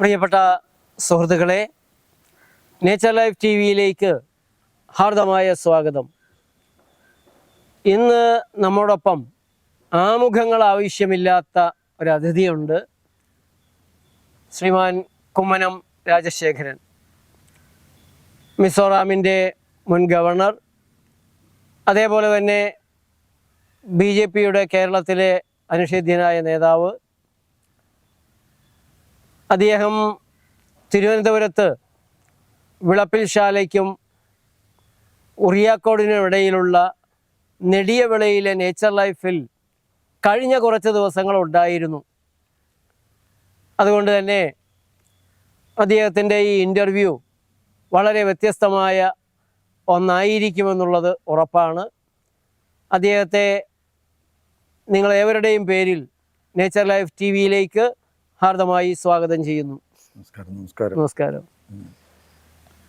പ്രിയപ്പെട്ട സുഹൃത്തുക്കളെ nature life T വിയിലേക്ക് ഹാർദമായ സ്വാഗതം. ഇന്ന് നമ്മോടൊപ്പം ആമുഖങ്ങൾ ആവശ്യമില്ലാത്ത ഒരു അതിഥിയുണ്ട്. ശ്രീമാൻ കുമ്മനം രാജശേഖരൻ. മിസോറാമിന്റെ മുൻ ഗവർണർ. അതേപോലെ തന്നെ ബി ജെ പിയുടെ കേരളത്തിലെ അനുഷേധ്യനായ നേതാവ് അദ്ദേഹം തിരുവനന്തപുരത്ത് വിളപ്പിൽ ശാലയ്ക്കും ഉറിയാക്കോടിനും ഇടയിലുള്ള നെടിയവിളയിലെ നേച്ചർ ലൈഫിൽ കഴിഞ്ഞ കുറച്ച് ദിവസങ്ങൾ ഉണ്ടായിരുന്നു അതുകൊണ്ട് തന്നെ അദ്ദേഹത്തിന്റെ ഈ ഇന്റർവ്യൂ വളരെ വ്യത്യസ്തമായ ഒന്നായിരിക്കുമെന്നുള്ളത് ഉറപ്പാണ്. അദ്ദേഹത്തെ നിങ്ങളേവരുടെയും പേരിൽ നേച്ചർ ലൈഫ് ടി വിയിലേക്ക് ഹാർദമായി സ്വാഗതം ചെയ്യുന്നു. നമസ്കാരം നമസ്കാരം. നമസ്കാരം.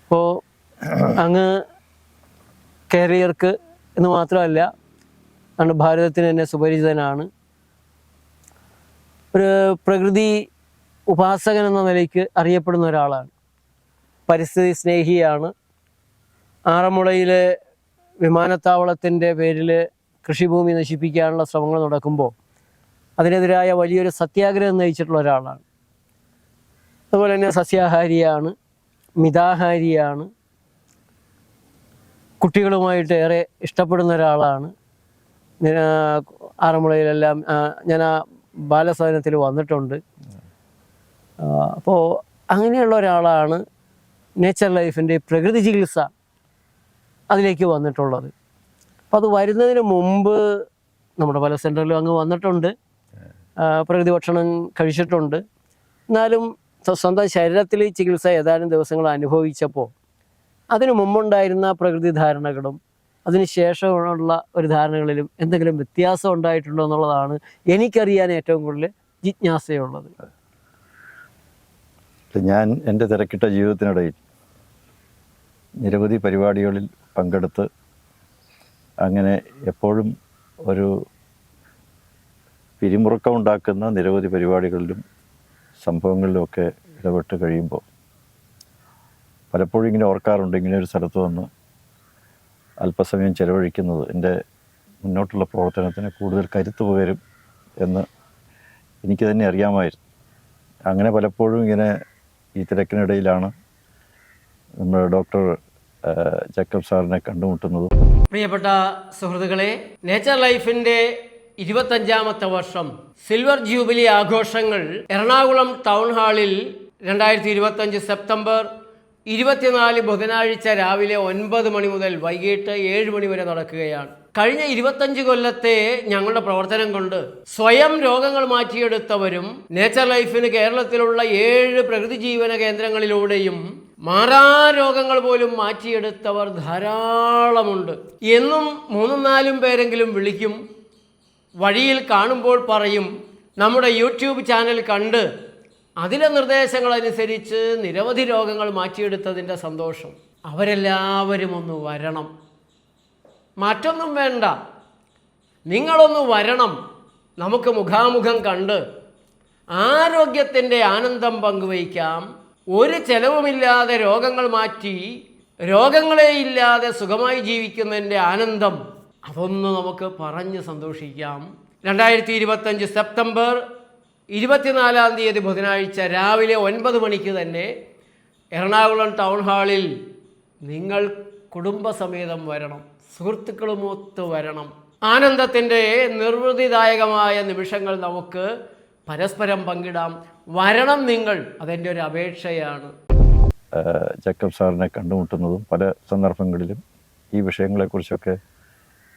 അപ്പോൾ അങ്ങ് കേരളീയർക്ക് എന്ന് മാത്രമല്ല അങ്ങ് ഭാരതത്തിന് തന്നെ സുപരിചിതനാണ്. ഒരു പ്രകൃതി ഉപാസകൻ എന്ന നിലയ്ക്ക് അറിയപ്പെടുന്ന ഒരാളാണ്. പരിസ്ഥിതി സ്നേഹിയാണ്. ആറന്മുളയിലെ വിമാനത്താവളത്തിന്റെ പേരിൽ കൃഷിഭൂമി നശിപ്പിക്കാനുള്ള ശ്രമങ്ങൾ നടക്കുമ്പോൾ അതിനെതിരായ വലിയൊരു സത്യാഗ്രഹം നയിച്ചിട്ടുള്ള ഒരാളാണ്. അതുപോലെ തന്നെ സസ്യാഹാരിയാണ് മിതാഹാരിയാണ് കുട്ടികളുമായിട്ട് ഏറെ ഇഷ്ടപ്പെടുന്ന ഒരാളാണ്. ആറന്മുളയിലെല്ലാം ഞാൻ ആ ബാലസദനത്തിൽ വന്നിട്ടുണ്ട്. അപ്പോൾ അങ്ങനെയുള്ള ഒരാളാണ് നേച്ചർ ലൈഫിന്റെ പ്രകൃതി ചികിത്സ അതിലേക്ക് വന്നിട്ടുള്ളത്. അപ്പോൾ അത് വരുന്നതിന് മുമ്പ് നമ്മുടെ പല സെന്ററിലും അങ്ങ് വന്നിട്ടുണ്ട്. പ്രകൃതി ഭക്ഷണം കഴിച്ചിട്ടുണ്ട്. എന്നാലും സ്വന്തം ശരീരത്തിൽ ചികിത്സ ഏതാനും ദിവസങ്ങൾ അനുഭവിച്ചപ്പോൾ അതിനു മുമ്പുണ്ടായിരുന്ന പ്രകൃതി ധാരണകളും അതിന് ശേഷമുള്ള ഒരു ധാരണകളിലും എന്തെങ്കിലും വ്യത്യാസം ഉണ്ടായിട്ടുണ്ടോ എന്നുള്ളതാണ് എനിക്കറിയാൻ ഏറ്റവും കൂടുതൽ ജിജ്ഞാസയുള്ളത്. ഞാൻ എന്റെ തിരക്കിട്ട ജീവിതത്തിനിടയിൽ നിരവധി പരിപാടികളിൽ പങ്കെടുത്ത് അങ്ങനെ എപ്പോഴും ഒരു പിരിമുറുക്കം ഉണ്ടാക്കുന്ന നിരവധി പരിപാടികളിലും സംഭവങ്ങളിലുമൊക്കെ ഇടപെട്ട് കഴിയുമ്പോൾ പലപ്പോഴും ഇങ്ങനെ ഓർക്കാറുണ്ട് ഇങ്ങനെ ഒരു സ്ഥലത്ത് വന്ന് അല്പസമയം ചെലവഴിക്കുന്നത് എന്റെ മുന്നോട്ടുള്ള പ്രവർത്തനത്തിന് കൂടുതൽ കരുത്ത് പകരും എന്ന് എനിക്ക് തന്നെ അറിയാമായിരുന്നു. അങ്ങനെ പലപ്പോഴും ഇങ്ങനെ ഈ തിരക്കിനിടയിലാണ് നമ്മൾ ഡോക്ടർ ജക്കബ് സാറിനെ കണ്ടുമുട്ടുന്നത്. പ്രിയപ്പെട്ട സുഹൃത്തുക്കളെ നേച്ചർ ലൈഫിന്റെ ഇരുപത്തഞ്ചാമത്തെ വർഷം സിൽവർ ജൂബിലി ആഘോഷങ്ങൾ എറണാകുളം ടൗൺ ഹാളിൽ രണ്ടായിരത്തി ഇരുപത്തഞ്ച് സെപ്റ്റംബർ ഇരുപത്തിനാല് ബുധനാഴ്ച രാവിലെ ഒൻപത് മണി മുതൽ വൈകിട്ട് ഏഴ് മണി വരെ നടക്കുകയാണ്. കഴിഞ്ഞ ഇരുപത്തഞ്ച് കൊല്ലത്തെ ഞങ്ങളുടെ പ്രവർത്തനം കൊണ്ട് സ്വയം രോഗങ്ങൾ മാറ്റിയെടുത്തവരും നേച്ചർ ലൈഫിന് കേരളത്തിലുള്ള ഏഴ് പ്രകൃതി ജീവന കേന്ദ്രങ്ങളിലൂടെയും മാറാ രോഗങ്ങൾ പോലും മാറ്റിയെടുത്തവർ ധാരാളമുണ്ട്. എന്നും മൂന്നും നാലും പേരെങ്കിലും വിളിക്കും വഴിയിൽ കാണുമ്പോൾ പറയും നമ്മുടെ യൂട്യൂബ് ചാനൽ കണ്ട് അതിലെ നിർദ്ദേശങ്ങളനുസരിച്ച് നിരവധി രോഗങ്ങൾ മാറ്റിയെടുത്തതിന്റെ സന്തോഷം. അവരെല്ലാവരും ഒന്ന് വരണം. മറ്റൊന്നും വേണ്ട. നിങ്ങളൊന്ന് വരണം. നമുക്ക് മുഖാമുഖം കണ്ട് ആരോഗ്യത്തിന്റെ ആനന്ദം പങ്കുവയ്ക്കാം. ഒരു ചെലവുമില്ലാതെ രോഗങ്ങൾ മാറ്റി രോഗങ്ങളെ ഇല്ലാതെ സുഖമായി ജീവിക്കുന്നതിന്റെ ആനന്ദം അതൊന്ന് നമുക്ക് പറഞ്ഞ് സന്തോഷിക്കാം. രണ്ടായിരത്തി ഇരുപത്തഞ്ച് സെപ്റ്റംബർ ഇരുപത്തിനാലാം തീയതി ബുധനാഴ്ച രാവിലെ ഒൻപത് മണിക്ക് തന്നെ എറണാകുളം ടൗൺ ഹാളിൽ നിങ്ങൾ കുടുംബസമേതം വരണം. സുഹൃത്തുക്കളുമൊത്ത് വരണം. ആനന്ദത്തിന്റെ നിർവൃതിദായകമായ നിമിഷങ്ങൾ നമുക്ക് പരസ്പരം പങ്കിടാം. വരണം നിങ്ങൾ. അതെന്റെ ഒരു അപേക്ഷയാണ്. ജക്കബ് സാറിനെ കണ്ടുമുട്ടുന്നതും പല സന്ദർഭങ്ങളിലും ഈ വിഷയങ്ങളെക്കുറിച്ചൊക്കെ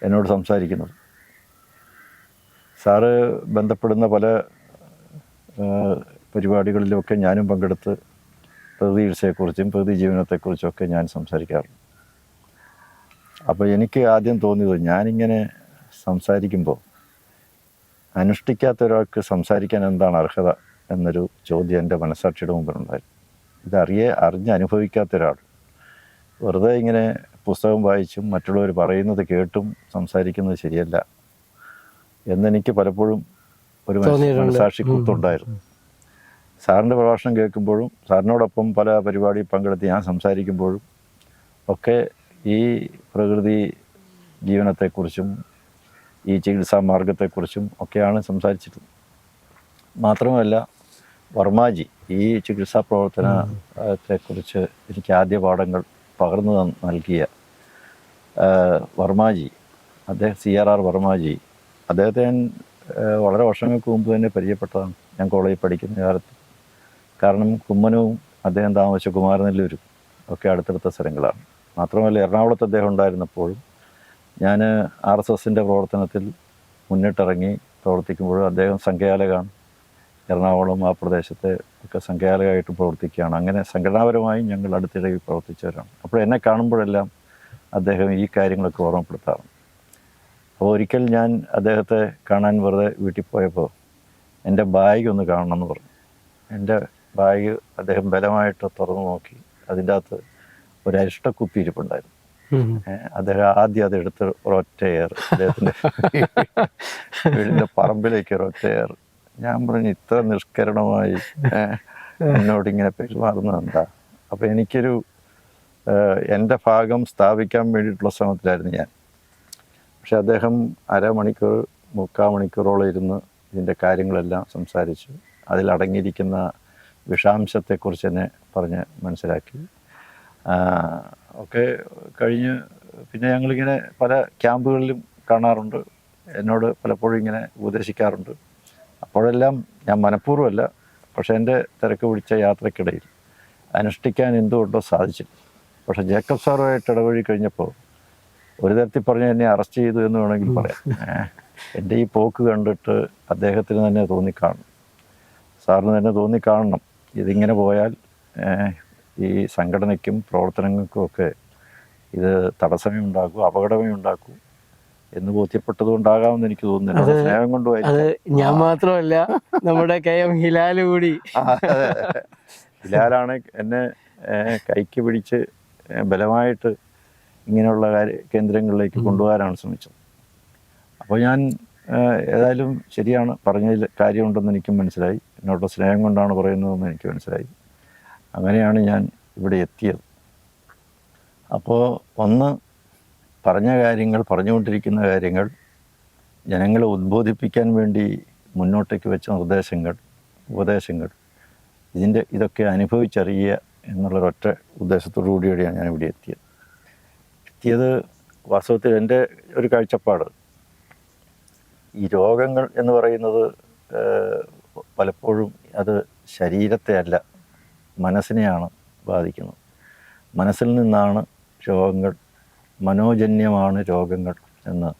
എന്നോട് സംസാരിക്കുന്നത് സാറ് ബന്ധപ്പെടുന്ന പല പരിപാടികളിലുമൊക്കെ ഞാനും പങ്കെടുത്ത് പ്രകൃതി ചികിത്സയെക്കുറിച്ചും പ്രകൃതി ജീവനത്തെക്കുറിച്ചുമൊക്കെ ഞാൻ സംസാരിക്കാറുണ്ട്. അപ്പോൾ എനിക്ക് ആദ്യം തോന്നിയത് ഞാനിങ്ങനെ സംസാരിക്കുമ്പോൾ അനുഷ്ഠിക്കാത്ത ഒരാൾക്ക് സംസാരിക്കാൻ എന്താണ് അർഹത എന്നൊരു ചോദ്യം എന്റെ മനസ്സാക്ഷിയുടെ മുമ്പിലുണ്ടായിരുന്നു. ഇതറിയേ അറിഞ്ഞ് അനുഭവിക്കാത്ത ഒരാൾ. വെറുതെ ഇങ്ങനെ പുസ്തകം വായിച്ചും മറ്റുള്ളവർ പറയുന്നത് കേട്ടും സംസാരിക്കുന്നത് ശരിയല്ല എന്നെനിക്ക് പലപ്പോഴും ഒരു. മനസാക്ഷി കുത്തുണ്ടായിരുന്നു. സാറിന്റെ പ്രഭാഷണം കേൾക്കുമ്പോഴും സാറിനോടൊപ്പം പല പരിപാടി പങ്കെടുത്ത് ഞാൻ സംസാരിക്കുമ്പോഴും ഒക്കെ ഈ പ്രകൃതി ജീവനത്തെക്കുറിച്ചും ഈ ചികിത്സാ മാർഗത്തെക്കുറിച്ചും ഒക്കെയാണ് സംസാരിച്ചിട്ടുള്ളത് മാത്രമല്ല വർമാജി ഈ ചികിത്സാ പ്രവർത്തനത്തെക്കുറിച്ച് എനിക്ക് ആദ്യ പാഠങ്ങൾ പകർന്നു നൽകിയ വർമാജി അദ്ദേഹം സി ആർ ആർ വർമാജി അദ്ദേഹത്തെ ഞാൻ വളരെ വർഷങ്ങൾക്ക് മുമ്പ് തന്നെ പരിചയപ്പെട്ടതാണ്. ഞാൻ കോളേജിൽ പഠിക്കുന്ന കാലത്ത്. കാരണം കുമ്മനവും അദ്ദേഹം താമസിച്ച കുമാരനെല്ലൂരും ഒക്കെ അടുത്തടുത്ത സ്ഥലങ്ങളാണ്. മാത്രമല്ല എറണാകുളത്ത് അദ്ദേഹം ഉണ്ടായിരുന്നപ്പോഴും ഞാൻ ആർ എസ് എസിന്റെ പ്രവർത്തനത്തിൽ മുന്നിട്ടിറങ്ങി പ്രവർത്തിക്കുമ്പോഴും അദ്ദേഹം സംഘാലകാണ് എറണാകുളം ആ പ്രദേശത്തെ ഒക്കെ സംഘാലകമായിട്ട് പ്രവർത്തിക്കുകയാണ്. അങ്ങനെ സംഘടനാപരമായി ഞങ്ങൾ അടുത്തിടെ പ്രവർത്തിച്ചവരാണ്. അപ്പോൾ എന്നെ കാണുമ്പോഴെല്ലാം അദ്ദേഹം ഈ കാര്യങ്ങളൊക്കെ ഓർമ്മപ്പെടുത്താറുണ്ട്. അപ്പോൾ ഒരിക്കൽ ഞാൻ അദ്ദേഹത്തെ കാണാൻ വെറുതെ വീട്ടിൽ പോയപ്പോൾ എന്റെ ബാഗ് ഒന്ന് കാണണം എന്ന് പറഞ്ഞു. എന്റെ ബാഗ് അദ്ദേഹം ബലമായിട്ട് തുറന്നു നോക്കി. അതിന്റെ അകത്ത് ഒരു അരിഷ്ടക്കുപ്പി ഇരിപ്പുണ്ടായിരുന്നു. അദ്ദേഹം ആദ്യം അത് എടുത്ത് ഒരൊറ്റ എയർ അദ്ദേഹത്തിന്റെ വീടിന്റെ പറമ്പിലേക്ക് ഒരൊറ്റ എയർ ഞാൻ പറഞ്ഞു ഇത്ര നിഷ്കരണമായി എന്നോട് ഇങ്ങനെ പെരുമാറുന്നത് എന്താ? അപ്പം എനിക്കൊരു എന്റെ ഭാഗം സ്ഥാപിക്കാൻ വേണ്ടിയിട്ടുള്ള ശ്രമത്തിലായിരുന്നു ഞാൻ. പക്ഷെ അദ്ദേഹം അരമണിക്കൂർ മുക്കാൽ മണിക്കൂറോളം ഇരുന്ന് ഇതിന്റെ കാര്യങ്ങളെല്ലാം സംസാരിച്ചു. അതിലടങ്ങിയിരിക്കുന്ന വിഷാംശത്തെക്കുറിച്ച് തന്നെ പറഞ്ഞ് മനസ്സിലാക്കി. ഒക്കെ കഴിഞ്ഞ് പിന്നെ ഞങ്ങളിങ്ങനെ പല ക്യാമ്പുകളിലും കാണാറുണ്ട്. എന്നോട് പലപ്പോഴും ഇങ്ങനെ ഉപദേശിക്കാറുണ്ട്. അപ്പോഴെല്ലാം ഞാൻ മനഃപൂർവമല്ല പക്ഷേ എന്റെ തിരക്ക് പിടിച്ച യാത്രക്കിടയിൽ അനുഷ്ഠിക്കാൻ എന്തുകൊണ്ടോ സാധിച്ചില്ല. പക്ഷേ ജേക്കബ് സാറുമായിട്ട് ഇടവഴി കഴിഞ്ഞപ്പോൾ ഒരു തരത്തിൽ പറഞ്ഞ് എന്നെ അറസ്റ്റ് ചെയ്തു എന്ന് വേണമെങ്കിൽ പറയാം. എന്റെ ഈ പോക്ക് കണ്ടിട്ട് അദ്ദേഹത്തിന് തന്നെ തോന്നിക്കാണും സാറിന് തന്നെ തോന്നിക്കാണണം. ഇതിങ്ങനെ പോയാൽ ഈ സംഘടനയ്ക്കും പ്രവർത്തനങ്ങൾക്കും ഒക്കെ ഇത് തടസ്സമേ ഉണ്ടാക്കൂ അപകടമേ ഉണ്ടാക്കൂ എന്ന് ബോധ്യപ്പെട്ടതുകൊണ്ടാകാമെന്ന് എനിക്ക് തോന്നുന്നില്ല. സ്നേഹം കൊണ്ടുപോയി അത് ഞാൻ മാത്രമല്ല നമ്മുടെ കെ എം ഹിലാൽ കൂടി. ഹിലാലാണ് എന്നെ കൈക്ക് പിടിച്ച് ബലമായിട്ട് ഇങ്ങനെയുള്ള കാര്യ കേന്ദ്രങ്ങളിലേക്ക് കൊണ്ടുപോകാനാണ് ശ്രമിച്ചത്. അപ്പോൾ ഞാൻ ഏതായാലും ശരിയാണ്. പറഞ്ഞതിൽ കാര്യമുണ്ടെന്ന് എനിക്കും മനസ്സിലായി. എന്നോട് സ്നേഹം കൊണ്ടാണ് പറയുന്നതെന്ന് എനിക്ക് മനസ്സിലായി. അങ്ങനെയാണ് ഞാൻ ഇവിടെ എത്തിയത്. അപ്പോൾ ഒന്ന് പറഞ്ഞ കാര്യങ്ങൾ പറഞ്ഞുകൊണ്ടിരിക്കുന്ന കാര്യങ്ങൾ ജനങ്ങളെ ഉദ്ബോധിപ്പിക്കാൻ വേണ്ടി മുന്നോട്ടേക്ക് വെച്ച നിർദ്ദേശങ്ങൾ ഉപദേശങ്ങൾ ഇതിന്റെ ഇതൊക്കെ അനുഭവിച്ചറിയുക എന്നുള്ളൊരൊറ്റ ഉദ്ദേശത്തോടു കൂടിയാണ് ഞാൻ ഇവിടെ എത്തിയത്. എത്തിയത് വാസ്തവത്തിൽ എന്റെ ഒരു കാഴ്ചപ്പാട്. ഈ രോഗങ്ങൾ എന്ന് പറയുന്നത് പലപ്പോഴും അത് ശരീരത്തെ അല്ല മനസ്സിനെയാണ് ബാധിക്കുന്നത്. മനസ്സിൽ നിന്നാണ് രോഗങ്ങൾ മനോജന്യമാണ് രോഗങ്ങൾ എന്ന്.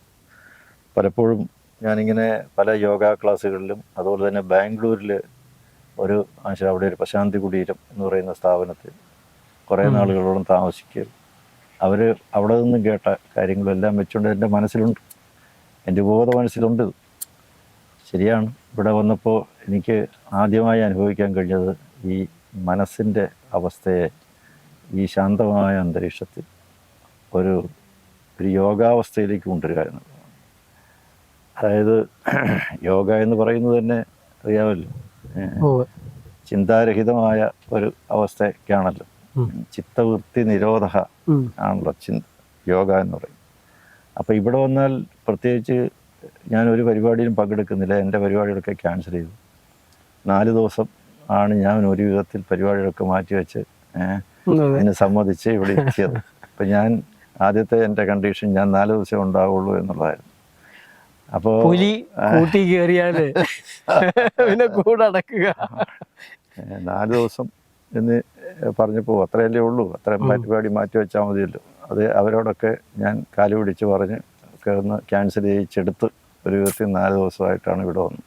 പലപ്പോഴും ഞാനിങ്ങനെ പല യോഗ ക്ലാസ്സുകളിലും അതുപോലെ തന്നെ ബാംഗ്ലൂരിൽ ഒരു ആശ്ര അവിടെ ഒരു പ്രശാന്തി കുടീരം എന്ന് പറയുന്ന സ്ഥാപനത്തിൽ കുറേ നാളുകളോളം താമസിക്കുകയും അവർ അവിടെ നിന്നും കേട്ട കാര്യങ്ങളെല്ലാം വെച്ചുകൊണ്ട് എന്റെ മനസ്സിലുണ്ട്. എന്റെ ബോധ മനസ്സിലുണ്ട്. ശരിയാണ്. ഇവിടെ വന്നപ്പോൾ എനിക്ക് ആദ്യമായി അനുഭവിക്കാൻ കഴിഞ്ഞത് ഈ മനസ്സിന്റെ അവസ്ഥയെ ഈ ശാന്തമായ അന്തരീക്ഷത്തിൽ. ഒരു ഒരു യോഗാവസ്ഥയിലേക്ക് കൊണ്ടുവരിക അതായത് യോഗ എന്ന് പറയുന്നത് തന്നെ അറിയാമല്ലോ. ചിന്താരഹിതമായ ഒരു അവസ്ഥയ്ക്കാണല്ലോ. ചിത്തവൃത്തി നിരോധ. ആണല്ലോ ചിന്ത യോഗ എന്ന് പറയും അപ്പോൾ ഇവിടെ വന്നാൽ പ്രത്യേകിച്ച് ഞാൻ ഒരു പരിപാടിയിലും പങ്കെടുക്കുന്നില്ല. എന്റെ പരിപാടികളൊക്കെ ക്യാൻസൽ ചെയ്തു. നാല് ദിവസം ആണ് ഞാൻ ഒരു വിധത്തിൽ പരിപാടികളൊക്കെ മാറ്റിവെച്ച് വെച്ച് അതിനെ അതിന് സമ്മതിച്ച് ഇവിടെ എത്തിയത്. അപ്പം ഞാൻ ആദ്യത്തെ എന്റെ കണ്ടീഷൻ ഞാൻ നാല് ദിവസം ഉണ്ടാവുള്ളൂ എന്നുള്ളതായിരുന്നു. അപ്പോൾ പുലി കൂട്ടി കയറിയാൽ പിന്നെ കൂടെ അടക്കുക നാല് ദിവസം എന്ന് പറഞ്ഞപ്പോൾ അത്രയല്ലേ ഉള്ളൂ. അത്രയും പരിപാടി മാറ്റി വെച്ചാൽ മതിയല്ലോ. അത് അവരോടൊക്കെ ഞാൻ കാൽ പിടിച്ച് പറഞ്ഞ് ഒക്കെ ഒന്ന് ക്യാൻസൽ ചെയ്യിച്ചെടുത്ത് ഒരു വിധത്തിൽ നാല് ദിവസമായിട്ടാണ് ഇവിടെ വന്നത്.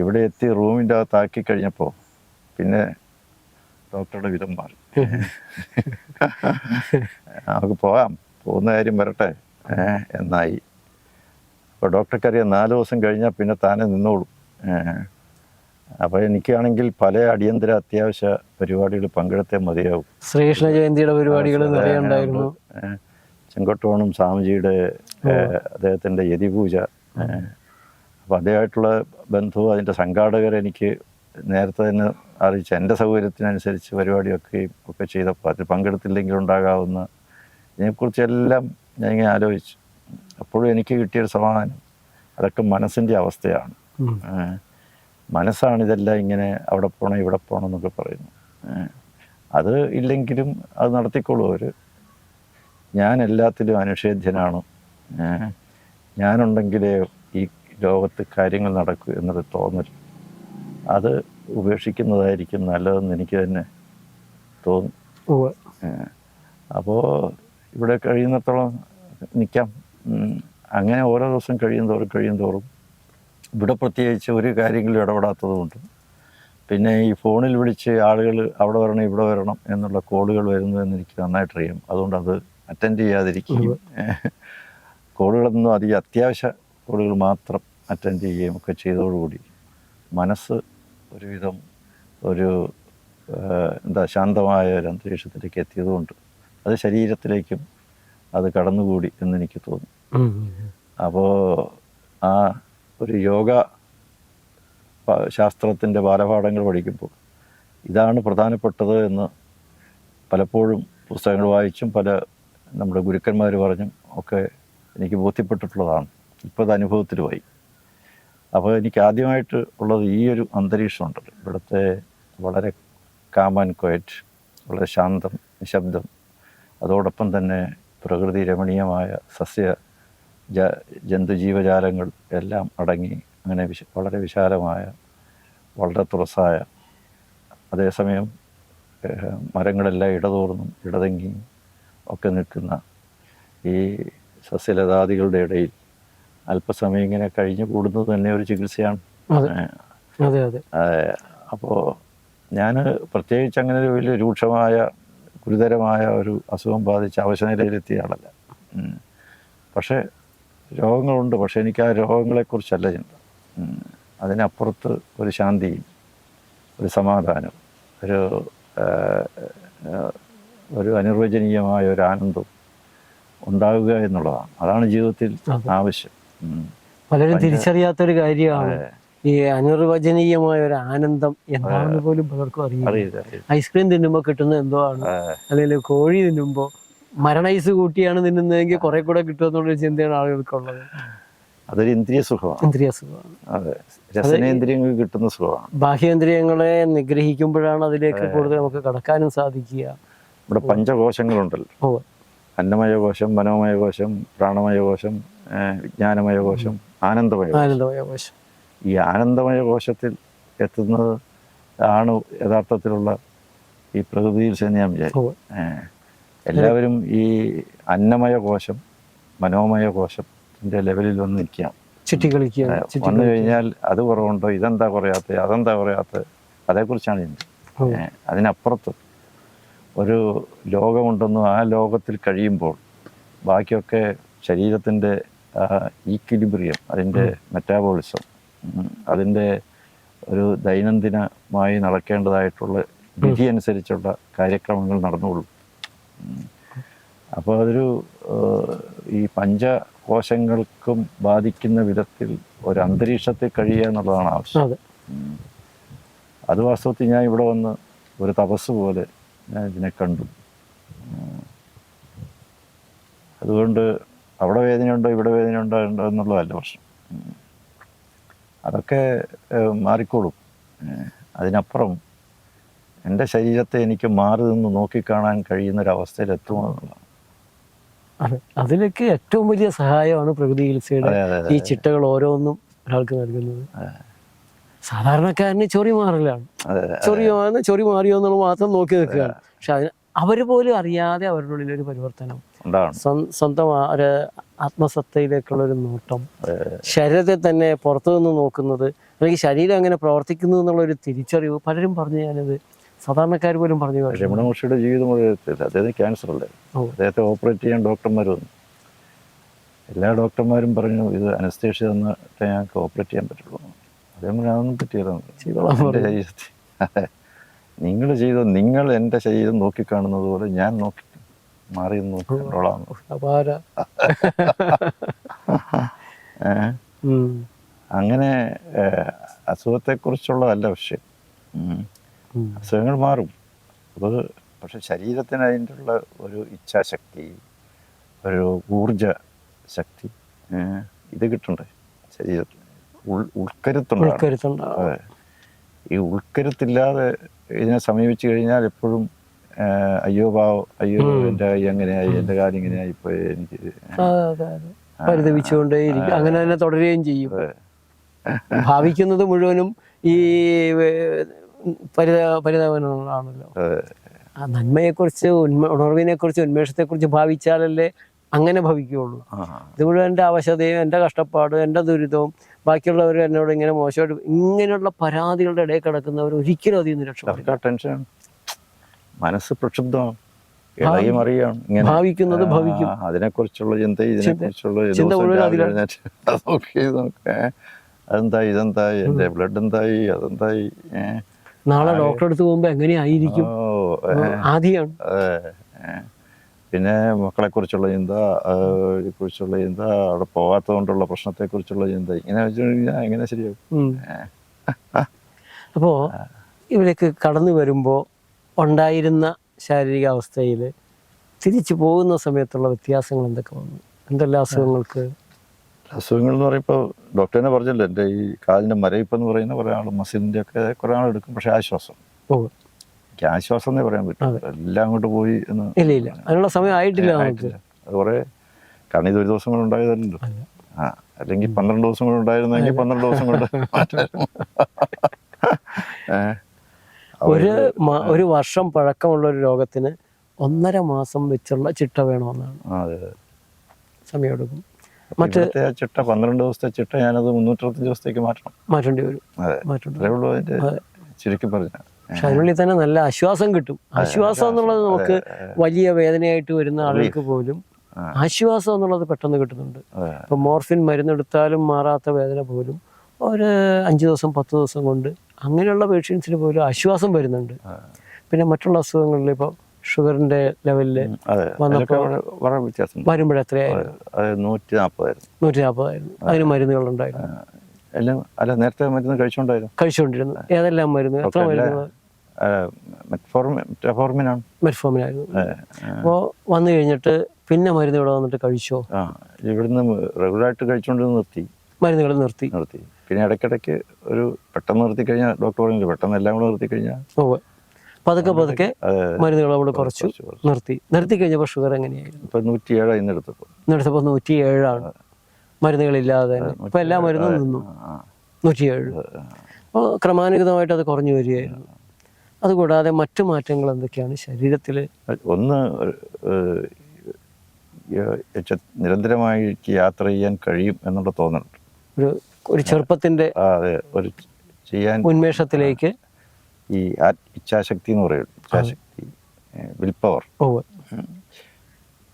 ഇവിടെ എത്തി റൂമിന്റെ അകത്താക്കി കഴിഞ്ഞപ്പോൾ പിന്നെ ഡോക്ടറുടെ വിധം മാറി. നമുക്ക് പോകാം പോകുന്ന കാര്യം വരട്ടെ. എന്നായി. അപ്പോൾ ഡോക്ടർക്കറിയാം നാല് ദിവസം കഴിഞ്ഞാൽ പിന്നെ താനെ നിന്നോളും. അപ്പോൾ എനിക്കാണെങ്കിൽ പല അടിയന്തര അത്യാവശ്യ പരിപാടികൾ പങ്കെടുത്തേ മതിയാവും. ശ്രീകൃഷ്ണ ജയന്തിയുടെ പരിപാടികൾ ഉണ്ടായിരുന്നു. ചെങ്കോട്ടോണും സ്വാമിജിയുടെ അദ്ദേഹത്തിന്റെ യതിപൂജ. അപ്പോൾ അദ്ദേഹമായിട്ടുള്ള ബന്ധവും അതിന്റെ സംഘാടകർ എനിക്ക് നേരത്തെ തന്നെ അറിയിച്ച എന്റെ സൗകര്യത്തിനനുസരിച്ച് പരിപാടിയൊക്കെയും ഒക്കെ ചെയ്തപ്പോൾ അതിൽ പങ്കെടുത്തില്ലെങ്കിൽ ഉണ്ടാകാവുന്ന ഇതിനെക്കുറിച്ചെല്ലാം ഞാൻ ഇങ്ങനെ ആലോചിച്ചു. അപ്പോഴും എനിക്ക് കിട്ടിയൊരു സമാധാനം. അതൊക്കെ മനസ്സിന്റെ അവസ്ഥയാണ്. മനസ്സാണ് ഇതെല്ലാം ഇങ്ങനെ അവിടെ പോകണം ഇവിടെ പോകണം എന്നൊക്കെ പറയുന്നു അത് ഇല്ലെങ്കിലും അത് നടത്തിക്കോളൂ അവർ ഞാൻ എല്ലാത്തിലും അനുഷേധ്യനാണ്. ഞാനുണ്ടെങ്കിലേ ഈ ലോകത്ത് കാര്യങ്ങൾ നടക്കൂ എന്നൊരു തോന്നൽ അത് ഉപേക്ഷിക്കുന്നതായിരിക്കും നല്ലതെന്ന് എനിക്ക് തന്നെ തോന്നും. അപ്പോൾ ഇവിടെ കഴിയുന്നിടത്തോളം നിൽക്കാം അങ്ങനെ ഓരോ ദിവസം കഴിയും തോറും കഴിയും തോറും ഇവിടെ പ്രത്യേകിച്ച് ഒരു കാര്യങ്ങളും ഇടപെടാത്തതുകൊണ്ട് പിന്നെ ഈ ഫോണിൽ വിളിച്ച് ആളുകൾ അവിടെ വരണം ഇവിടെ വരണം എന്നുള്ള കോളുകൾ വരുന്നു എന്ന് എനിക്ക് നന്നായിട്ട് അറിയാം അതുകൊണ്ട് അത് അറ്റൻഡ് ചെയ്യാതിരിക്കുകയും കോളുകളൊന്നും അധികം അത്യാവശ്യ കോളുകൾ മാത്രം അറ്റൻഡ് ചെയ്യുകയും ഒക്കെ ചെയ്തതോടുകൂടി മനസ്സ് ഒരുവിധം ഒരു എന്താ ശാന്തമായ ഒരു അന്തരീക്ഷത്തിലേക്ക് എത്തിയതുകൊണ്ട് അത് ശരീരത്തിലേക്കും അത് കടന്നുകൂടി എന്ന് എനിക്ക് തോന്നുന്നു അപ്പോൾ ആ ഒരു യോഗ ശാസ്ത്രത്തിന്റെ ബാലപാഠങ്ങൾ പഠിക്കുമ്പോൾ ഇതാണ് പ്രധാനപ്പെട്ടത് എന്ന് പലപ്പോഴും പുസ്തകങ്ങൾ വായിച്ചും പല നമ്മുടെ ഗുരുക്കന്മാർ പറഞ്ഞും ഒക്കെ എനിക്ക് ബോധ്യപ്പെട്ടിട്ടുള്ളതാണ്. ഇപ്പോൾ അത് അനുഭവത്തിലുമായി അപ്പോൾ എനിക്ക് ആദ്യമായിട്ട് ഉള്ളത് ഈ ഒരു അന്തരീക്ഷം ഉണ്ട് ഇവിടുത്തെ വളരെ കാമൻ ക്വയറ്റ് വളരെ ശാന്തം നിശബ്ദം. അതോടൊപ്പം തന്നെ പ്രകൃതി രമണീയമായ സസ്യ ജ ജന്തുജീവജാലങ്ങൾ എല്ലാം അടങ്ങി അങ്ങനെ വിശ വളരെ വിശാലമായ വളരെ തുറസായ അതേസമയം മരങ്ങളെല്ലാം ഇടതോർന്നും ഇടതെങ്ങിയും ഒക്കെ നിൽക്കുന്ന ഈ സസ്യലതാദികളുടെ ഇടയിൽ അല്പസമയം ഇങ്ങനെ കഴിഞ്ഞു കൂടുന്നത് തന്നെ ഒരു ചികിത്സയാണ്. അതെ. അതെ അപ്പോൾ ഞാൻ പ്രത്യേകിച്ച് അങ്ങനെ ഒരു വലിയ രൂക്ഷമായ ഗുരുതരമായ ഒരു അസുഖം ബാധിച്ച് അവശനിലയിലെത്തിയ ആളല്ല പക്ഷേ രോഗങ്ങളുണ്ട്. പക്ഷേ എനിക്ക് ആ രോഗങ്ങളെക്കുറിച്ചല്ല ചിന്ത. അതിനപ്പുറത്ത് ഒരു ശാന്തിയും ഒരു സമാധാനം ഒരു ഒരു അനിർവചനീയമായ ഒരു ആനന്ദം ഉണ്ടാവുക എന്നുള്ളതാണ്. അതാണ് ജീവിതത്തിൽ ആവശ്യം. പലരും തിരിച്ചറിയാത്തൊരു കാര്യമാണ്. ഈ അനിർവചനീയമായ ഒരു ആനന്ദം എന്താണെന്ന് പോലും പലർക്കും അറിയില്ല. ഐസ്ക്രീം തിന്നുമ്പോൾ കിട്ടുന്ന എന്തോ ആണ്. അല്ലെങ്കിൽ കോഴി തിന്നുമ്പോൾ മരണൈസ് കൂട്ടിയാണ് തിന്നുന്നതെങ്കിൽ കുറെ കൂടെ കിട്ടുമെന്നുള്ളൊരു ചിന്തയാണ് ആളുകൾക്കുള്ളത്. അതൊരു ഇന്ദ്രിയ സുഖമാണ്. ഇന്ദ്രിയ സുഖമാണ്. അതെ. കിട്ടുന്ന സുഖമാണ്. ബാഹ്യേന്ദ്രിയങ്ങളെ നിഗ്രഹിക്കുമ്പോഴാണ് അതിലേക്ക് കൂടുതൽ നമുക്ക് കടക്കാനും സാധിക്കുക. ഇവിടെ പഞ്ചകോശങ്ങളുണ്ടല്ലോ. അന്നമയ കോശം മനോമയ കോശം പ്രാണമയ കോശം വിജ്ഞാനമയ കോശം ആനന്ദമയ. ആനന്ദമയ കോശം ഈ ആനന്ദമയ കോശത്തിൽ എത്തുന്നത് ആണ് യഥാർത്ഥത്തിലുള്ള ഈ പ്രകൃതിയിൽ ചെന്ന് ഞാൻ വിചാരിക്കും എല്ലാവരും ഈ അന്നമയ കോശം മനോമയ കോശത്തിന്റെ ലെവലിൽ വന്ന് നിൽക്കാം വന്നു കഴിഞ്ഞാൽ അത് കുറവുണ്ടോ ഇതെന്താ കുറയാത്തത് അതെന്താ കുറയാത്തത് അതേക്കുറിച്ചാണ് ചിന്ത. അതിനപ്പുറത്ത് ഒരു ലോകമുണ്ടെന്നും ആ ലോകത്തിൽ കഴിയുമ്പോൾ ബാക്കിയൊക്കെ ശരീരത്തിന്റെ ഈക്വിലിബ്രിയം അതിന്റെ മെറ്റാബോളിസം അതിന്റെ ഒരു ദൈനംദിനമായി നടക്കേണ്ടതായിട്ടുള്ള വിധി അനുസരിച്ചുള്ള കാര്യക്രമങ്ങൾ നടന്നുകൊള്ളും. അപ്പോൾ അതൊരു ഈ പഞ്ചകോശങ്ങൾക്കും ബാധിക്കുന്ന വിധത്തിൽ ഒരു അന്തരീക്ഷത്തിൽ കഴിയുക എന്നുള്ളതാണ് ആവശ്യം. അത്. വാസ്തവത്തിൽ ഞാൻ ഇവിടെ വന്ന് ഒരു തപസ് പോലെ ഞാൻ ഇതിനെ കണ്ടു. അതുകൊണ്ട് അവിടെ വേദനയുണ്ടോ ഇവിടെ വേദനയുണ്ടോ ഉണ്ടോ എന്നുള്ളതല്ല പ്രശ്നം. അതൊക്കെ മാറിക്കോളും. അതിനപ്പുറം എന്റെ ശരീരത്തെ എനിക്ക് മാറി നിന്ന് നോക്കിക്കാണാൻ കഴിയുന്ന ഒരു അവസ്ഥയിൽ എത്തുമോ എന്നുള്ളതാണ്. അതെ അതിലേക്ക് ഏറ്റവും വലിയ സഹായമാണ് പ്രകൃതി ചികിത്സയുടെ ഈ ചിട്ടകൾ ഓരോന്നും ഒരാൾക്ക് നൽകുന്നത്. സാധാരണക്കാരന് ചൊറി മാറലാണ്. ചൊറി മാറുന്ന ചൊറി മാറിയോ എന്നുള്ള മാത്രം നോക്കി നിൽക്കുകയാണ്. പക്ഷെ അതിന് അവർ പോലും അറിയാതെ അവരുടെ ഉള്ളിൽ ഒരു പരിവർത്തനം സ്വന്തം ഒരു ആത്മസത്തയിലേക്കുള്ള ഒരു നോട്ടം ശരീരത്തെ തന്നെ പുറത്തു നിന്ന് നോക്കുന്നത് അല്ലെങ്കിൽ ശരീരം അങ്ങനെ പ്രവർത്തിക്കുന്നു എന്നുള്ള ഒരു തിരിച്ചറിവ്. പലരും പറഞ്ഞു ഞാനത് സാധാരണക്കാർ പോലും പറഞ്ഞു. രമണ മഹർഷിയുടെ ജീവിതം അദ്ദേഹത്തിന് ക്യാൻസർ അല്ലേ. അദ്ദേഹത്തെ ഓപ്പറേറ്റ് ചെയ്യാൻ ഡോക്ടർമാർ വന്നു. എല്ലാ ഡോക്ടർമാരും പറഞ്ഞു ഇത് അനസ്തേഷ്യ തന്നിട്ട് ഞങ്ങൾക്ക് ഓപ്പറേറ്റ് ചെയ്യാൻ പറ്റുള്ളൂ. അദ്ദേഹം പറഞ്ഞു അതൊന്നും പറ്റിയതാണ് ശരീരത്തിൽ. നിങ്ങൾ ചെയ്ത നിങ്ങൾ എന്റെ ശരീരം നോക്കിക്കാണുന്നത് പോലെ ഞാൻ നോക്കി മാറി നിന്ന് നോക്കിക്കണ്ടോളാം അപാര അങ്ങനെ അസുഖത്തെക്കുറിച്ചുള്ളതല്ല. അസുഖങ്ങൾ മാറും. അത് പക്ഷെ ശരീരത്തിന് അതിന്റെ ഉള്ള ഒരു ഇച്ഛാശക്തി ഒരു ഊർജ ശക്തി ഇത് കിട്ടണ്ടേ ശരീരത്തിന്. ഉൾ ഉൾക്കരുത്തുണ്ടാണ്. ഉൾക്കരുത്തുണ്ടാവും. അതെ. ഈ ഉൾക്കരുത്തില്ലാതെ ഇതിനെ സമീപിച്ചു കഴിഞ്ഞാൽ എപ്പോഴും അയ്യോ പാവം അയ്യോ എന്റെ കൈ എങ്ങനെയായി എന്റെ കാര്യം ഇങ്ങനെയായി പോയി എനിക്ക്. പരിതപിച്ചുകൊണ്ടേയിരിക്കും അങ്ങനെ തന്നെ തുടരുകയും ചെയ്യും. ഭാവിക്കുന്നത് മുഴുവനും ഈ പരിത പരിതാപനങ്ങളാണല്ലോ. ആ നന്മയെക്കുറിച്ച് ഉന്മ ഉണർവിനെക്കുറിച്ച് ഉന്മേഷത്തെക്കുറിച്ച് ഭാവിച്ചാലല്ലേ അങ്ങനെ ഭവിക്കുകയുള്ളൂ. ഇത് മുഴുവൻ എന്റെ അവശതയും എന്റെ കഷ്ടപ്പാടും എന്റെ ദുരിതവും ബാക്കിയുള്ളവർ എന്നോട് ഇങ്ങനെ മോശമായിട്ട് ഇങ്ങനെയുള്ള പരാതികളുടെ ഇടയിൽ കിടക്കുന്നവർ ഒരിക്കലും അതിൽ നിന്ന് രക്ഷപ്പെടും മനസ്സ് പ്രക്ഷുബ്ധമാണ്. ഇളകി മറിയാണ് ഇങ്ങനെ ഭാവിക്കുന്നത് ഭവിക്കും. അതിനെക്കുറിച്ചുള്ള ചിന്ത ഇതിനെക്കുറിച്ചുള്ള. എഴുന്നേറ്റ് അത് നോക്കി. അതെന്തായി ഇതെന്തായി? എന്റെ ബ്ലഡ് എന്തായി? അതെന്തായി? നാളെ ഡോക്ടറെ അടുത്ത് പോകുമ്പോൾ എങ്ങനെയായിരിക്കും ആദ്യമാണ് പിന്നെ മക്കളെ കുറിച്ചുള്ള ചിന്ത കുറിച്ചുള്ള ചിന്ത അവിടെ പോകാത്തത് കൊണ്ടുള്ള പ്രശ്നത്തെ കുറിച്ചുള്ള ചിന്ത ഇങ്ങനെ വെച്ച് കഴിഞ്ഞാൽ എങ്ങനെ ശരിയാവും അപ്പോ അപ്പോൾ ഇവരൊക്കെ കടന്നു വരുമ്പോൾ ഉണ്ടായിരുന്ന ശാരീരിക അവസ്ഥയിൽ തിരിച്ചു പോകുന്ന സമയത്തുള്ള വ്യത്യാസങ്ങൾ എന്തൊക്കെ വന്നു? എന്തെല്ലാം അസുഖങ്ങൾക്ക്? അസുഖങ്ങൾ എന്ന് പറയുമ്പോൾ ഡോക്ടറിനെ പറഞ്ഞല്ലോ എന്റെ ഈ കാലിന്റെ മരവിപ്പ് എന്ന് പറയുന്ന കുറേ ആൾ മസിലിന്റെ ഒക്കെ കുറേ ആൾ എടുക്കും പക്ഷേ ആശ്വാസം. ഓ. എനിക്ക് ആശ്വാസം എന്നേ പറയാൻ പറ്റും. എല്ലാം അങ്ങോട്ട് പോയി എന്ന് ഇല്ല ഇല്ല. അതിനുള്ള സമയം ആയിട്ടില്ല. അത് കുറേ കാരണം ഇത് ഒരു ദിവസം കൊണ്ട് ഉണ്ടായതല്ലോ ആ അല്ലെങ്കിൽ പന്ത്രണ്ട് ദിവസം കൊണ്ട് ഉണ്ടായിരുന്നെങ്കിൽ പന്ത്രണ്ട് ദിവസം കൊണ്ട്. ഒരു ഒരു വർഷം പഴക്കമുള്ള ഒരു രോഗത്തിന് ഒന്നര മാസം വെച്ചുള്ള ചിട്ട വേണമെന്നാണ്. സമയമെടുക്കും. മറ്റേ ചിട്ട പന്ത്രണ്ട് ദിവസത്തെ ചിട്ട ഞാനത് മുന്നൂറ്ററുപത്തഞ്ച് ദിവസത്തേക്ക് മാറ്റണം. മാറ്റേണ്ടി വരും. ചുരുക്കി പറഞ്ഞ. പക്ഷെ അതിനുള്ളിൽ തന്നെ നല്ല ആശ്വാസം കിട്ടും. ആശ്വാസം എന്നുള്ളത് നമുക്ക് വലിയ വേദനയായിട്ട് വരുന്ന ആളുകൾക്ക് പോലും ആശ്വാസം എന്നുള്ളത് പെട്ടെന്ന് കിട്ടുന്നുണ്ട്. ഇപ്പൊ മോർഫിൻ മരുന്നെടുത്താലും മാറാത്ത വേദന പോലും ഒരു അഞ്ച് ദിവസം പത്ത് ദിവസം കൊണ്ട് അങ്ങനെയുള്ള പേഷ്യൻസിന് പോലും ആശ്വാസം വരുന്നുണ്ട്. പിന്നെ മറ്റുള്ള അസുഖങ്ങളിൽ ഇപ്പോൾ ഷുഗറിന്റെ ലെവലിൽ അത്. നൂറ്റി നാൽപ്പതായിരുന്നു നൂറ്റി നാൽപ്പതായിരുന്നു അതിന് മരുന്നുകളുണ്ടായിരുന്നു. എല്ലാം അല്ല നേരത്തെ മരുന്ന് കഴിച്ചുകൊണ്ടായിരുന്നു. കഴിച്ചുകൊണ്ടിരുന്നു ഏതെല്ലാം മരുന്ന്? എത്ര മരുന്നുകൾ മെറ്റഫോർമിനാണ്. മെറ്റ്ഫോമിനായിരുന്നു അപ്പോൾ വന്നു കഴിഞ്ഞിട്ട് പിന്നെ മരുന്ന് ഇവിടെ വന്നിട്ട് കഴിച്ചോ? ഇവിടുന്ന് റെഗുലറായിട്ട് കഴിച്ചുകൊണ്ട് നിർത്തി. മരുന്നുകൾ നിർത്തി. നിർത്തി. പിന്നെ ഇടയ്ക്കിടയ്ക്ക് ഒരു പെട്ടെന്ന് നിർത്തി കഴിഞ്ഞാൽ ഡോക്ടർ പറഞ്ഞില്ല പെട്ടെന്ന് എല്ലാം കൂടെ നിർത്തി കഴിഞ്ഞാൽ പതുക്കെ പതുക്കെ മരുന്നുകൾ അവിടെ കുറച്ചു. നിർത്തി. നിർത്തി കഴിഞ്ഞപ്പോൾ ഷുഗർ എങ്ങനെയായിരുന്നു? ഇപ്പം നൂറ്റി എടുത്തപ്പോൾ. ഇന്നെടുത്തപ്പോൾ നൂറ്റി ഏഴാണ് മരുന്നുകളില്ലാതെ തന്നെ. ഇപ്പം എല്ലാ മരുന്നും നിന്നു. നൂറ്റിയേഴ്. അപ്പോൾ ക്രമാനുഗതമായിട്ട് അത് കുറഞ്ഞു വരികയായിരുന്നു. അതുകൂടാതെ മറ്റു മാറ്റങ്ങൾ എന്തൊക്കെയാണ് ശരീരത്തിൽ ഒന്ന് നിരന്തരമായിട്ട് യാത്ര ചെയ്യാൻ കഴിയും എന്നുള്ള തോന്നലുണ്ട്. ഒരു ഒരു ചെറുപ്പത്തിന്റെ അതെ. ഒരു ചെയ്യാൻ ഉന്മേഷത്തിലേക്ക് ഈ ഇച്ഛാശക്തി എന്ന് പറയും. ഇച്ഛാശക്തി വിൽ പവർ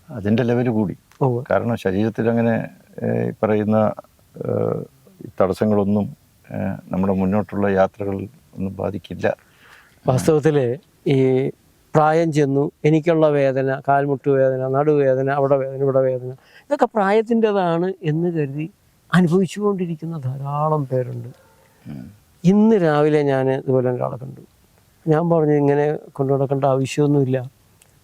അതിന്റെ ലെവൽ കൂടി. കാരണം ശരീരത്തിൽ അങ്ങനെ പറയുന്ന തടസ്സങ്ങളൊന്നും നമ്മുടെ മുന്നോട്ടുള്ള യാത്രകൾ ഒന്നും ബാധിക്കില്ല. വാസ്തവത്തിൽ ഈ പ്രായം ചെന്നു എനിക്കുള്ള വേദന കാൽമുട്ട് വേദന നടുവേദന അവിടെ വേദന ഇവിടെ വേദന ഇതൊക്കെ പ്രായത്തിന്റെതാണ് എന്ന് കരുതി അനുഭവിച്ചുകൊണ്ടിരിക്കുന്ന ധാരാളം പേരുണ്ട്. ഇന്ന് രാവിലെ ഞാൻ ഇതുപോലെ ഒരാളെ കണ്ടു. ഞാൻ പറഞ്ഞു ഇങ്ങനെ കൊണ്ടു നടക്കേണ്ട ആവശ്യമൊന്നുമില്ല.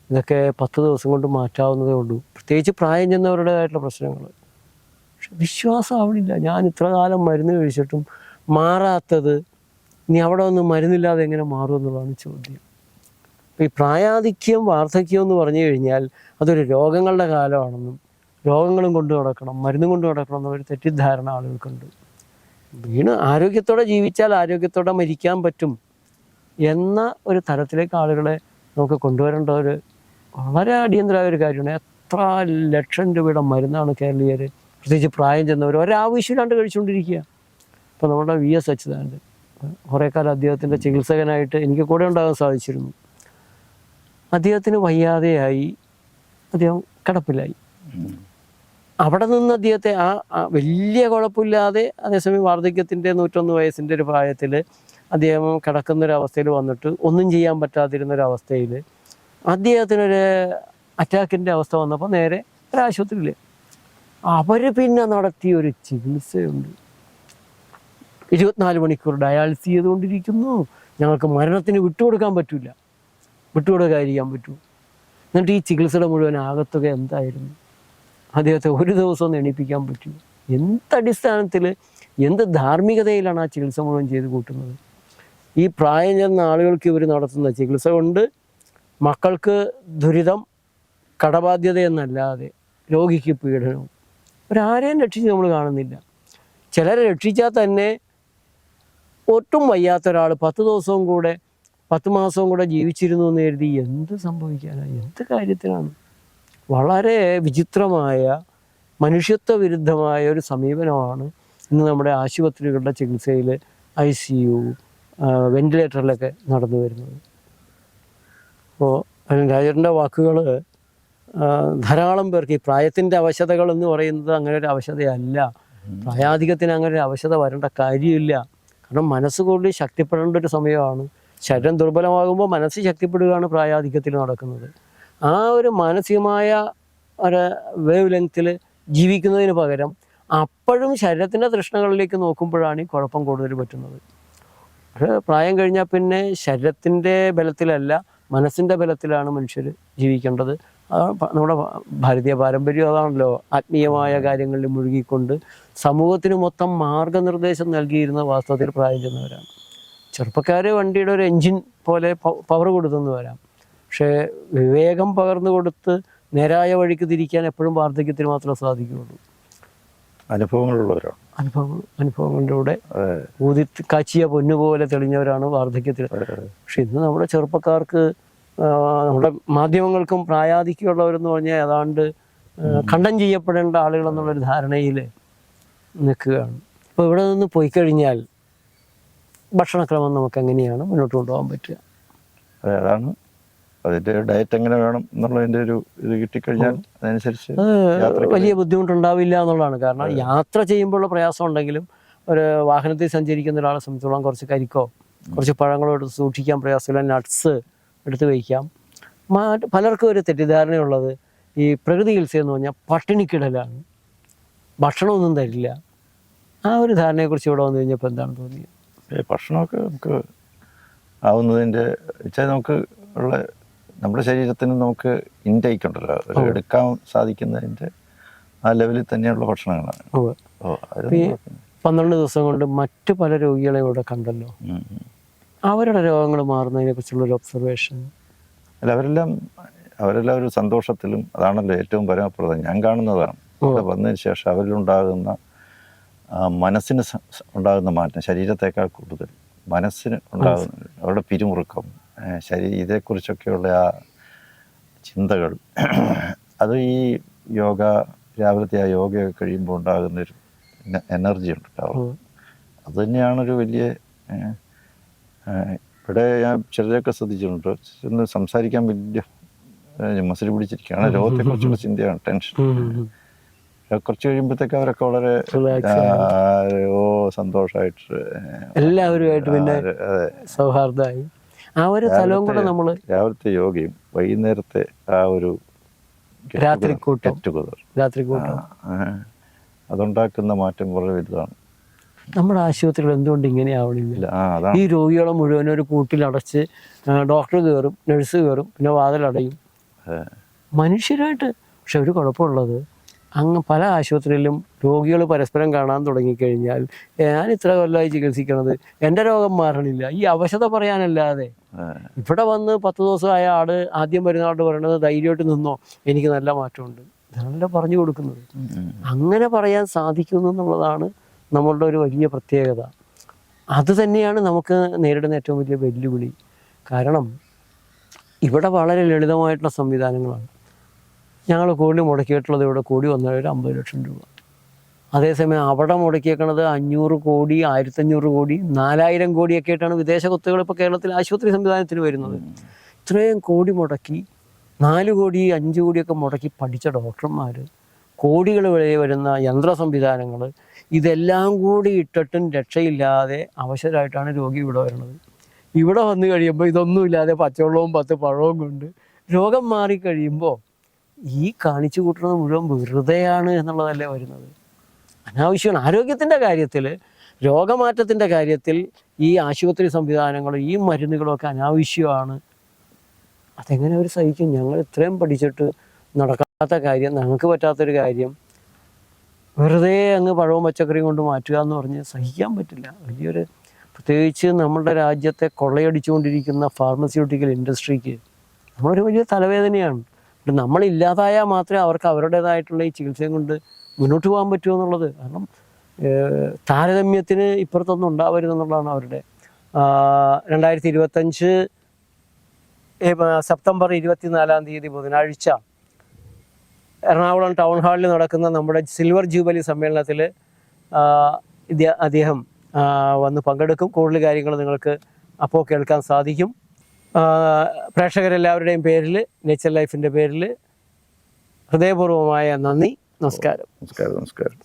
ഇതൊക്കെ പത്ത് ദിവസം കൊണ്ട് മാറ്റാവുന്നതേ ഉള്ളൂ. പ്രത്യേകിച്ച് പ്രായം ചെന്നവരുടേതായിട്ടുള്ള പ്രശ്നങ്ങൾ. പക്ഷെ വിശ്വാസം ആവണില്ല. ഞാൻ ഇത്ര കാലം മരുന്ന് കഴിച്ചിട്ടും മാറാത്തത് ഇനി അവിടെ ഒന്ന് മരുന്നില്ലാതെ എങ്ങനെ മാറും എന്നുള്ളതാണ് ചോദ്യം. ഈ പ്രായാധിക്യം വാർദ്ധക്യം എന്ന് പറഞ്ഞു കഴിഞ്ഞാൽ അതൊരു രോഗങ്ങളുടെ കാലമാണെന്നും രോഗങ്ങളും കൊണ്ടു നടക്കണം മരുന്നും കൊണ്ടു നടക്കണം എന്നൊരു തെറ്റിദ്ധാരണ ആളുകൾക്കുണ്ട്. വീണ് ആരോഗ്യത്തോടെ ജീവിച്ചാൽ ആരോഗ്യത്തോടെ മരിക്കാൻ പറ്റും എന്ന ഒരു തരത്തിലേക്ക് ആളുകളെ നമുക്ക് കൊണ്ടുവരേണ്ട ഒരു വളരെ അടിയന്തരമായ ഒരു കാര്യമാണ്. എത്ര ലക്ഷം രൂപയുടെ മരുന്നാണ് കേരളീയർ പ്രത്യേകിച്ച് പ്രായം ചെന്നവർ ഒരാവശ്യമില്ലാണ്ട് കഴിച്ചുകൊണ്ടിരിക്കുക. ഇപ്പോൾ നമ്മുടെ വി എസ് അച്യുതാനന്ദൻ കുറേ കാലം അദ്ദേഹത്തിന്റെ ചികിത്സകനായിട്ട് എനിക്ക് കൂടെ ഉണ്ടാകാൻ സാധിച്ചിരുന്നു. അദ്ദേഹത്തിന് വയ്യാതെയായി അദ്ദേഹം കിടപ്പിലായി. അവിടെ നിന്ന് അദ്ദേഹത്തെ ആ വലിയ കുഴപ്പമില്ലാതെ അതേസമയം വാർദ്ധക്യത്തിന്റെ നൂറ്റൊന്ന് വയസ്സിന്റെ ഒരു പ്രായത്തിൽ അദ്ദേഹം കിടക്കുന്നൊരവസ്ഥയിൽ വന്നിട്ട് ഒന്നും ചെയ്യാൻ പറ്റാതിരുന്നൊരവസ്ഥയിൽ അദ്ദേഹത്തിനൊരു അറ്റാക്കിന്റെ അവസ്ഥ വന്നപ്പോൾ നേരെ ഒരാശുപത്രിയിൽ അവർ പിന്നെ നടത്തിയ ഒരു ചികിത്സയുണ്ട്. ഇരുപത്തിനാല് മണിക്കൂർ ഡയാലിസിസ് ചെയ്തുകൊണ്ടിരിക്കുന്നു. ഞങ്ങൾക്ക് മരണത്തിന് വിട്ടുകൊടുക്കാൻ പറ്റില്ല. വിട്ടുകൊടുക്കാതിരിക്കാൻ പറ്റൂ. എന്നിട്ട് ഈ ചികിത്സയുടെ മുഴുവൻ ആകത്തുക എന്തായിരുന്നു? അദ്ദേഹത്തെ ഒരു ദിവസം എണീപ്പിക്കാൻ പറ്റില്ല. എന്തടിസ്ഥാനത്തിൽ എന്ത് ധാർമ്മികതയിലാണ് ആ ചികിത്സ മുഴുവൻ ചെയ്ത് കൂട്ടുന്നത്? ഈ പ്രായം ചെന്ന ആളുകൾക്ക് ഇവർ നടത്തുന്ന ചികിത്സ കൊണ്ട് മക്കൾക്ക് ദുരിതം കടബാധ്യതയെന്നല്ലാതെ രോഗിക്ക് പീഡനവും. ഒരാരെയും രക്ഷിച്ച് നമ്മൾ കാണുന്നില്ല. ചിലരെ രക്ഷിച്ചാൽ തന്നെ ഒട്ടും വയ്യാത്ത ഒരാൾ പത്ത് ദിവസവും കൂടെ പത്ത് മാസവും കൂടെ ജീവിച്ചിരുന്നു എന്ന് കരുതി എന്ത് സംഭവിക്കാനാണ് എന്ത് കാര്യത്തിനാണ്? വളരെ വിചിത്രമായ മനുഷ്യത്വ വിരുദ്ധമായ ഒരു സമീപനമാണ് ഇന്ന് നമ്മുടെ ആശുപത്രികളുടെ ചികിത്സയിൽ ഐ സി യു വെന്റിലേറ്ററിലൊക്കെ നടന്നു വരുന്നത്. അപ്പോൾ രാജേട്ടന്റെ വാക്കുകൾ ധാരാളം പേർക്ക് ഈ പ്രായത്തിന്റെ അവശതകൾ എന്ന് പറയുന്നത് അങ്ങനെ ഒരു അവശതയല്ല. പ്രായാധികത്തിന് അങ്ങനെ ഒരു അവശത വരേണ്ട കാര്യമില്ല. കാരണം മനസ്സ് കൂടി ശക്തിപ്പെടേണ്ട ഒരു സമയമാണ്. ശരീരം ദുർബലമാകുമ്പോൾ മനസ്സ് ശക്തിപ്പെടുകയാണ് പ്രായാധിക്യത്തിൽ നടക്കുന്നത്. ആ ഒരു മാനസികമായ ഒരു വേവ് ലെങ്ത്തിൽ ജീവിക്കുന്നതിന് പകരം അപ്പോഴും ശരീരത്തിന്റെ തൃഷ്ണകളിലേക്ക് നോക്കുമ്പോഴാണ് ഈ കുഴപ്പം കൂടുതൽ പറ്റുന്നത്. പക്ഷേ പ്രായം കഴിഞ്ഞാൽ പിന്നെ ശരീരത്തിന്റെ ബലത്തിലല്ല മനസ്സിന്റെ ബലത്തിലാണ് മനുഷ്യർ ജീവിക്കേണ്ടത്. നമ്മുടെ ഭാരതീയ പാരമ്പര്യം അതാണല്ലോ ആത്മീയമായ കാര്യങ്ങളിൽ മുഴുകിക്കൊണ്ട് സമൂഹത്തിന് മൊത്തം മാർഗനിർദ്ദേശം നൽകിയിരുന്ന വാസ്തവത്തിൽ പ്രായം ചെന്നവരാണ്. ചെറുപ്പക്കാർ വണ്ടിയുടെ ഒരു എൻജിൻ പോലെ പവർ കൊടുത്തെന്ന് വരാം. പക്ഷേ വിവേകം പകർന്നു കൊടുത്ത് നേരായ വഴിക്ക് തിരിക്കാൻ എപ്പോഴും വാർദ്ധക്യത്തിന് മാത്രമേ സാധിക്കുകയുള്ളൂ. അനുഭവങ്ങളുള്ളവരാണ്. അനുഭവങ്ങൾ അനുഭവങ്ങളിലൂടെ ഊതി കാച്ചിയ പൊന്നുപോലെ തെളിഞ്ഞവരാണ് വാർദ്ധക്യത്തിൽ. പക്ഷെ ഇന്ന് നമ്മുടെ ചെറുപ്പക്കാർക്ക് നമ്മുടെ മാധ്യമങ്ങൾക്കും പ്രായാധിക്യമുള്ളവരെന്ന് പറഞ്ഞാൽ ഏതാണ്ട് ഖണ്ഡം കണ്ടം ചെയ്യപ്പെടേണ്ട ആളുകൾ എന്നുള്ളൊരു ധാരണയിൽ നിൽക്കുകയാണ്. അപ്പോൾ ഇവിടെ നിന്ന് പോയി കഴിഞ്ഞാൽ ഭക്ഷണക്രമം നമുക്ക് എങ്ങനെയാണ് മുന്നോട്ട് കൊണ്ടുപോകാൻ പറ്റുക. അതെ അതാണ് അതിന്റെ ഡയറ്റ് എങ്ങനെ വേണം എന്നുള്ളതിന്റെ ഒരു ഇത് കിട്ടിക്കഴിഞ്ഞാൽ അതനുസരിച്ച് അത് വലിയ ബുദ്ധിമുട്ടുണ്ടാവില്ല എന്നുള്ളതാണ്. കാരണം യാത്ര ചെയ്യുമ്പോഴുള്ള പ്രയാസം ഉണ്ടെങ്കിലും ഒരു വാഹനത്തിൽ സഞ്ചരിക്കുന്ന ഒരാളെ സംബന്ധിച്ചോളം കുറച്ച് കരിക്കോ കുറച്ച് പഴങ്ങളോ എടുത്ത് സൂക്ഷിക്കാൻ പ്രയാസമില്ല നട്ട്സ് എടുത്ത് വയ്ക്കാം പലർക്കും ഒരു തെറ്റിദ്ധാരണയുള്ളത് ഈ പ്രകൃതി ചികിത്സ എന്ന് പറഞ്ഞാൽ പട്ടിണിക്കിടലാണ്. ഭക്ഷണമൊന്നും തരില്ല. ആ ഒരു ധാരണയെക്കുറിച്ച് ഇവിടെ വന്നു കഴിഞ്ഞപ്പോൾ എന്താണ് തോന്നിയത്? ഭക്ഷണമൊക്കെ നമുക്ക് ആവുന്നതിന്റെ വെച്ചാൽ നമുക്ക് ഉള്ള നമ്മുടെ ശരീരത്തിന് നമുക്ക് ഇൻടേക്ക് ഉണ്ടല്ലോ. ഒരു എടുക്കാൻ സാധിക്കുന്നതിന്റെ ആ ലെവലിൽ തന്നെയുള്ള ഭക്ഷണങ്ങളാണ്. ഉവ്വ്. ഓ അത് പന്ത്രണ്ട് ദിവസം കൊണ്ട് മറ്റു പല രോഗികളെ ഇവിടെ കണ്ടല്ലോ. അവരുടെ രോഗങ്ങൾ മാറുന്നതിനെ കുറിച്ചുള്ള ഒബ്സർവേഷൻ അല്ല അവരെല്ലാം അവരെല്ലാം ഒരു സന്തോഷത്തിലും അതാണല്ലോ ഏറ്റവും പരമപ്രദം. ഞാൻ കാണുന്നതാണ്. ഇവിടെ വന്നതിന് ശേഷം അവരിലുണ്ടാകുന്ന മനസ്സിന് ഉണ്ടാകുന്ന മാറ്റം ശരീരത്തേക്കാൾ കൂടുതൽ മനസ്സിന്. ഉണ്ടാകുന്ന അവരുടെ പിരിമുറുക്കം ഏ, ശരീര ഇതേക്കുറിച്ചൊക്കെയുള്ള ആ ചിന്തകൾ. അത് ഈ യോഗ രാവിലത്തെ ആ യോഗയൊക്കെ കഴിയുമ്പോൾ ഉണ്ടാകുന്നൊരു എനർജി ഉണ്ട് അവർക്ക് അത് തന്നെയാണൊരു വലിയ ഇവിടെ ഞാൻ ചിലരെയൊക്കെ ശ്രദ്ധിച്ചിട്ടുണ്ട്. ചെന്ന് സംസാരിക്കാൻ വലിയ മസിൽ പിടിച്ചിരിക്കുകയാണ്. രോഗത്തെക്കുറിച്ചുള്ള ചിന്തയാണ് ടെൻഷൻ. കുറച്ച് കഴിയുമ്പോഴത്തേക്ക് അവരൊക്കെ വളരെ ഓ സന്തോഷമായിട്ട് എല്ലാവരുമായിട്ട് പിന്നെ സൗഹാർദ്ദമായി. ആ ഒരു സ്ഥലവും കൂടെ നമ്മൾ രാവിലത്തെ യോഗയും വൈകുന്നേരത്തെ ആ ഒരു രാത്രി കൂട്ടം രാത്രി കൂട്ടം അതുണ്ടാക്കുന്ന മാറ്റം വളരെ വലുതാണ്. നമ്മുടെ ആശുപത്രികൾ എന്തുകൊണ്ട് ഇങ്ങനെ ആവണില്ല? ഈ രോഗികളെ മുഴുവൻ ഒരു കൂട്ടിലടച്ച് ഡോക്ടർ കയറും നഴ്സ് കയറും പിന്നെ വാതിലടയും. മനുഷ്യരായിട്ട് പക്ഷെ ഒരു കുഴപ്പമുള്ളത് അങ്ങ് പല ആശുപത്രിയിലും രോഗികൾ പരസ്പരം കാണാൻ തുടങ്ങിക്കഴിഞ്ഞാൽ ഞാൻ ഇത്ര കൊല്ലമായി ചികിത്സിക്കണത് എന്റെ രോഗം മാറണില്ല ഈ അവശത പറയാനല്ലാതെ. ഇവിടെ വന്ന് പത്ത് ദിവസമായ ആട് ആദ്യം വരുന്ന ആളോട് പറയണത് ധൈര്യമായിട്ട് നിന്നോ എനിക്ക് നല്ല മാറ്റമുണ്ട്. ഇതാണല്ലോ പറഞ്ഞു കൊടുക്കുന്നത്. അങ്ങനെ പറയാൻ സാധിക്കുന്നു എന്നുള്ളതാണ് നമ്മളുടെ ഒരു വലിയ പ്രത്യേകത. അത് തന്നെയാണ് നമുക്ക് നേരിടുന്ന ഏറ്റവും വലിയ വെല്ലുവിളി. കാരണം ഇവിടെ വളരെ ലളിതമായിട്ടുള്ള സംവിധാനങ്ങളാണ്. ഞങ്ങൾ കോടി മുടക്കിയിട്ടുള്ളത് ഇവിടെ കോടി വന്നാൽ ഒരു അമ്പത് ലക്ഷം രൂപ. അതേസമയം അവിടെ മുടക്കിയേക്കണത് അഞ്ഞൂറ് കോടി ആയിരത്തഞ്ഞൂറ് കോടി നാലായിരം കോടിയൊക്കെ ആയിട്ടാണ് വിദേശ കുത്തുകൾ ഇപ്പോൾ കേരളത്തിൽ ആശുപത്രി സംവിധാനത്തിന് വരുന്നത്. ഇത്രയും കോടി മുടക്കി നാല് കോടി അഞ്ച് കോടിയൊക്കെ മുടക്കി പഠിച്ച ഡോക്ടർമാർ കോടികൾ വഴി വരുന്ന യന്ത്ര സംവിധാനങ്ങൾ ഇതെല്ലാം കൂടി ഇട്ടിട്ടും രക്ഷയില്ലാതെ അവശരായിട്ടാണ് രോഗി ഇവിടെ വരുന്നത്. ഇവിടെ വന്നു കഴിയുമ്പോൾ ഇതൊന്നുമില്ലാതെ പച്ചവെള്ളവും പത്ത് പഴവും കൊണ്ട് രോഗം മാറി കഴിയുമ്പോൾ ഈ കാണിച്ചു കൂട്ടുന്നത് മുഴുവൻ വെറുതെയാണ് എന്നുള്ളതല്ലേ വരുന്നത്? അനാവശ്യമാണ്. ആരോഗ്യത്തിന്റെ കാര്യത്തിൽ രോഗമാറ്റത്തിന്റെ കാര്യത്തിൽ ഈ ആശുപത്രി സംവിധാനങ്ങളും ഈ മരുന്നുകളും ഒക്കെ അനാവശ്യമാണ്. അതെങ്ങനെ അവർ സഹിക്കും? ഞങ്ങൾ ഇത്രയും പഠിച്ചിട്ട് നടക്കാത്ത കാര്യം ഞങ്ങൾക്ക് പറ്റാത്തൊരു കാര്യം വെറുതെ അങ്ങ് പഴവും പച്ചക്കറിയും കൊണ്ട് മാറ്റുക എന്ന് പറഞ്ഞ് സഹിക്കാൻ പറ്റില്ല. വലിയൊരു പ്രത്യേകിച്ച് നമ്മുടെ രാജ്യത്തെ കൊള്ളയടിച്ചുകൊണ്ടിരിക്കുന്ന ഫാർമസ്യൂട്ടിക്കൽ ഇൻഡസ്ട്രിക്ക് നമ്മളൊരു വലിയ തലവേദനയാണ്. നമ്മളില്ലാതായാൽ മാത്രമേ അവർക്ക് അവരുടേതായിട്ടുള്ള ഈ ചികിത്സയും കൊണ്ട് മുന്നോട്ട് പോകാൻ പറ്റൂ എന്നുള്ളത്. കാരണം താരതമ്യത്തിന് ഇപ്പുറത്തൊന്നും ഉണ്ടാവരുതെന്നുള്ളതാണ് അവരുടെ. രണ്ടായിരത്തി ഇരുപത്തഞ്ച് സെപ്റ്റംബർ ഇരുപത്തിനാലാം തീയതി ബുധനാഴ്ച എറണാകുളം ടൗൺ ഹാളിൽ നടക്കുന്ന നമ്മുടെ സിൽവർ ജൂബലി സമ്മേളനത്തിൽ അദ്ദേഹം വന്ന് പങ്കെടുക്കും. കൂടുതൽ കാര്യങ്ങൾ നിങ്ങൾക്ക് അപ്പോൾ കേൾക്കാൻ സാധിക്കും. പ്രേക്ഷകരെല്ലാവരുടെയും പേരിൽ നേച്ചർ ലൈഫിന്റെ പേരിൽ ഹൃദയപൂർവമായ നന്ദി നമസ്കാരം. നമസ്കാരം നമസ്കാരം.